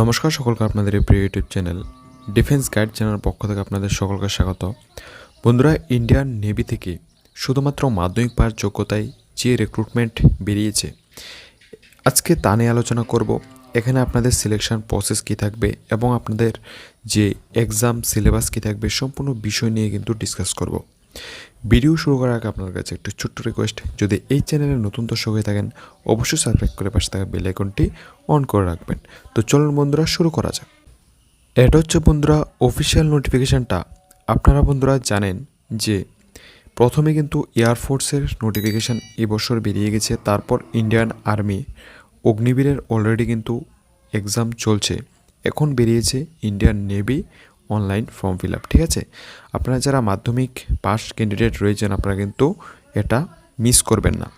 নমস্কার সকলকে আপনাদের এই প্রিয় ইউটিউব চ্যানেল ডিফেন্স গাইড চ্যানেলের পক্ষ থেকে আপনাদের সকলকে স্বাগত। বন্ধুরা ইন্ডিয়ান নেভি থেকে শুধুমাত্র মাধ্যমিক পাস যোগ্যতায় যে রিক্রুটমেন্ট বেরিয়েছে, আজকে তা নিয়ে আলোচনা করব। এখানে আপনাদের সিলেকশন প্রসেস কী থাকবে এবং আপনাদের যে এক্সাম সিলেবাস কী থাকবে, সম্পূর্ণ বিষয় নিয়ে কিন্তু ডিসকাস করব। ভিডিও শুরু করার আগে আপনার কাছে একটু ছোট্ট রিকোয়েস্ট যদি এই চ্যানেলে নতুন দর্শক হয়ে থাকেন, অবশ্যই সাবস্ক্রাইব করে পাশে থাকা বেল আইকনটি অন করে রাখবেন। তো চলুন বন্ধুরা, শুরু করা যাক। এটা হচ্ছে বন্ধুরা অফিসিয়াল নোটিফিকেশানটা আপনারা বন্ধুরা জানেন যে, প্রথমে কিন্তু এয়ারফোর্সের নোটিফিকেশান এবছর বেরিয়ে গেছে, তারপর ইন্ডিয়ান আর্মি অগ্নিবীরের অলরেডি কিন্তু এক্সাম চলছে। এখন বেরিয়েছে Indian navy online form fill up ঠিক আছে? আপনারা যারা মাধ্যমিক পাস ক্যান্ডিডেট রয়েছেন, আপনারা কিন্তু এটা মিস করবেন না।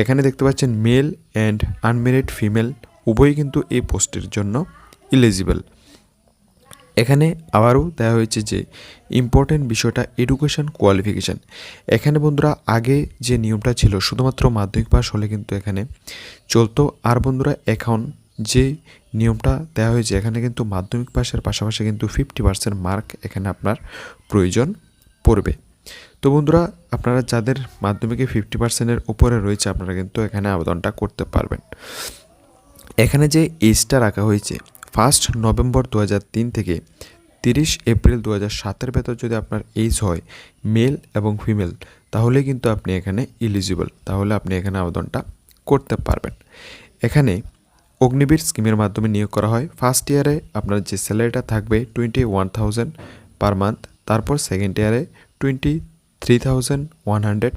এখানে দেখতে পাচ্ছেন মেল অ্যান্ড আনমেরিড ফিমেল উভয়ই কিন্তু এই পোস্টের জন্য ইলিজিবল এখানে আবারও দেওয়া হয়েছে যে ইম্পর্টেন্ট বিষয়টা এডুকেশন কোয়ালিফিকেশান এখানে বন্ধুরা আগে যে নিয়মটা ছিল, শুধুমাত্র মাধ্যমিক পাস হলে কিন্তু এখানে চলতো। আর বন্ধুরা এখন যে নিয়মটা দেওয়া হয়েছে। এখানে কিন্তু মাধ্যমিক পাসের পাশাপাশি কিন্তু ফিফটি পার্সেন্ট মার্ক এখানে আপনার প্রয়োজন পড়বে। তো বন্ধুরা, আপনারা যাদের মাধ্যমিকে ফিফটি পার্সেন্টের উপরে রয়েছে, আপনারা কিন্তু এখানে আবেদনটা করতে পারবেন। এখানে যে এজটা রাখা হয়েছে ফার্স্ট নভেম্বর দু থেকে তিরিশ এপ্রিল দু হাজার সাতের ভেতর যদি আপনার এজ হয় মেল এবং ফিমেল তাহলে কিন্তু আপনি এখানে ইলিজিবল তাহলে আপনি এখানে আবেদনটা করতে পারবেন। এখানে অগ্নিবীর স্কিমের মাধ্যমে নিয়োগ করা হয়। ফার্স্ট ইয়ারে আপনার যে স্যালারিটা থাকবে twenty one thousand per month তারপর সেকেন্ড ইয়ারে twenty three thousand one hundred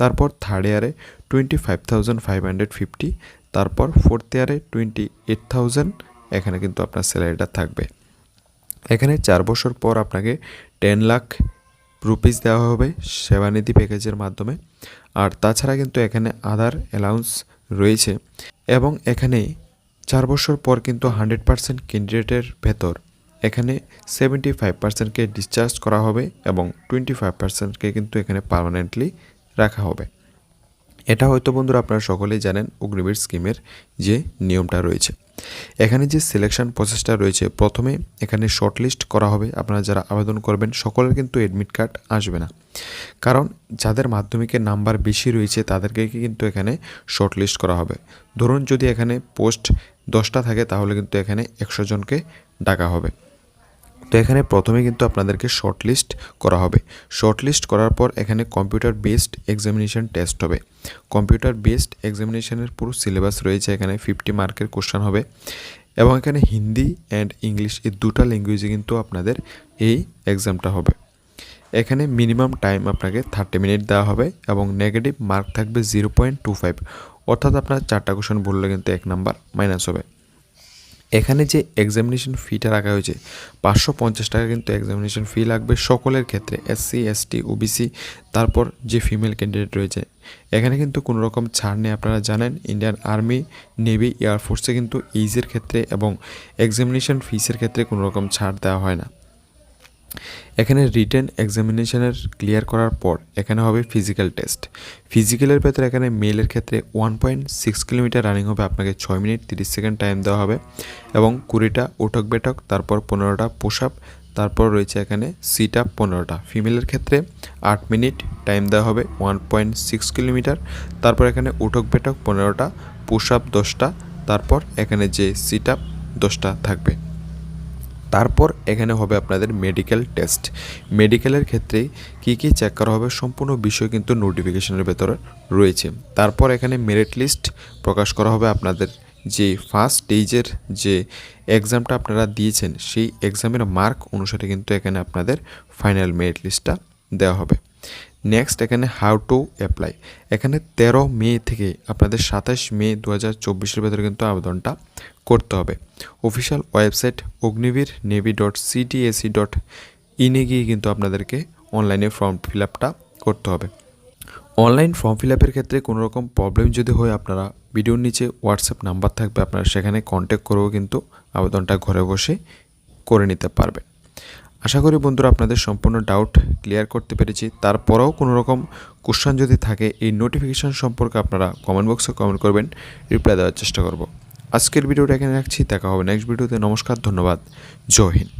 তারপর থার্ড ইয়ারে twenty five thousand five hundred fifty তারপর ফোর্থ ইয়ারে টোয়েন্টি এইট থাউজেন্ড এখানে কিন্তু আপনার স্যালারিটা থাকবে। এখানে চার বছর পর আপনাকে টেন লাখ রুপিস দেওয়া হবে সেবানিধি প্যাকেজের মাধ্যমে। আর তাছাড়া কিন্তু এখানে আধার অ্যালাউন্স রয়েছে। এবং এখানে চার বছর পর কিন্তু হান্ড্রেড পার্সেন্ট ক্যান্ডিডেটের ভেতর। এখানে সেভেন্টি ফাইভ পার্সেন্টকে ডিসচার্জ করা হবে এবং টোয়েন্টি ফাইভ পার্সেন্টকে কিন্তু এখানে পারমানেন্টলি রাখা হবে। এটা হয়তো বন্ধুরা আপনারা সকলেই জানেন অগ্নিবীর স্কিমের যে নিয়মটা রয়েছে। এখানে যে সিলেকশন প্রসেসটা রয়েছে, প্রথমে এখানে শর্টলিস্ট করা হবে। আপনারা যারা আবেদন করবেন, সকলের কিন্তু অ্যাডমিট কার্ড আসবে না। কারণ যাদের মাধ্যমিকের নাম্বার বেশি রয়েছে, তাদেরকে কিন্তু এখানে শর্টলিস্ট করা হবে। ধরুন যদি এখানে পোস্ট দশটা থাকে, তাহলে কিন্তু এখানে একশো জনকে ডাকা হবে। তো এখানে প্রথমে কিন্তু আপনাদেরকে শর্টলিস্ট করা হবে। শর্টলিস্ট করার পর এখানে কম্পিউটার বেসড এক্সামিনেশন টেস্ট হবে। কম্পিউটার বেসড এক্সামিনেশনের পুরো সিলেবাস রয়েছে, এখানে ফিফটি মার্কের কোশ্চান হবে। এবং এখানে হিন্দি অ্যান্ড ইংলিশ এই দুটা ল্যাঙ্গুয়েজে কিন্তু আপনাদের এই এক্সামটা হবে। এখানে মিনিমাম টাইম আপনাকে থার্টি মিনিট দেওয়া হবে এবং নেগেটিভ মার্ক থাকবে জিরো পয়েন্ট টু ফাইভ অর্থাৎ আপনার চারটা কোশ্চেন বললে কিন্তু এক নাম্বার মাইনাস হবে। এখানে যে এক্সামিনেশন ফিটা রাখা হয়েছে, পাঁচশো পঞ্চাশ টাকা কিন্তু এক্সামিনেশন ফি লাগবে সকলের ক্ষেত্রে এসসি এসটি ওবিসি তারপর যে ফিমেল ক্যান্ডিডেট রয়েছে। এখানে কিন্তু কোনো রকম ছাড় নেই, আপনারা জানেন ইন্ডিয়ান আর্মি নেভি এয়ারফোর্সে কিন্তু এইজের ক্ষেত্রে এবং এক্সামিনেশন ফিসের ক্ষেত্রে কোনো রকম ছাড় দেওয়া হয় না। এখানে রিটেন এক্সামিনেশনের ক্লিয়ার করার পর এখানে হবে ফিজিক্যাল টেস্ট ফিজিক্যালের ভেতরে এখানে মেলের ক্ষেত্রে one point six kilometre running হবে, আপনাকে ছয় মিনিট তিরিশ সেকেন্ড টাইম দেওয়া হবে এবং কুড়িটা উঠক বেঠক, তারপর পনেরোটা পুশ আপ তারপর রয়েছে এখানে সিট আপ পনেরোটা ফিমেলের ক্ষেত্রে আট মিনিট টাইম দেওয়া হবে ওয়ান পয়েন্ট সিক্স কিলোমিটার তারপর এখানে উঠক বেঠক পনেরোটা পুশ আপ দশটা, তারপর এখানে যে সিট আপ দশটা থাকবে। তারপর এখানে হবে আপনাদের মেডিকেল টেস্ট মেডিকেলের ক্ষেত্রে কী কী চেক করা হবে সম্পূর্ণ বিষয় কিন্তু নোটিফিকেশনের ভেতরে রয়েছে। তারপর এখানে মেরিট লিস্ট প্রকাশ করা হবে আপনাদের যে ফার্স্ট স্টেজের যে এক্সামটা আপনারা দিয়েছেন, সেই এক্সামের মার্ক অনুসারে কিন্তু এখানে আপনাদের ফাইনাল মেরিট লিস্টটা দেওয়া হবে। নেক্সট এখানে হাউ টু অ্যাপ্লাই এখানে তেরো মে থেকে আপনাদের সাতাশ মে দু হাজার চব্বিশের ভেতরে কিন্তু আবেদনটা করতে হবে। Official website Agniveer navy dot CDAC dot ইনে গিয়ে কিন্তু আপনাদেরকে অনলাইনে ফর্ম ফিল আপটা করতে হবে। অনলাইন ফর্ম ফিল আপের ক্ষেত্রে কোনো রকম প্রবলেম যদি হয় আপনারা ভিডিওর নিচে হোয়াটসঅ্যাপ নাম্বার থাকবে, আপনারা সেখানে কন্ট্যাক্ট করেও কিন্তু আবেদনটা ঘরে বসে করে নিতে পারবেন। আশা করি বন্ধুরা আপনাদের সম্পূর্ণ ডাউট ক্লিয়ার করতে পেরেছি। তারপরেও কোনো রকম কোশ্চান যদি থাকে, এই নোটিফিকেশান সম্পর্কে আপনারা কমেন্ট বক্সে কমেন্ট করবেন রিপ্লাই দেওয়ার চেষ্টা করব। আজকের ভিডিওটা এখানে রাখছি দেখা হবে নেক্সট ভিডিওতে। নমস্কার ধন্যবাদ। জয় হিন্দ।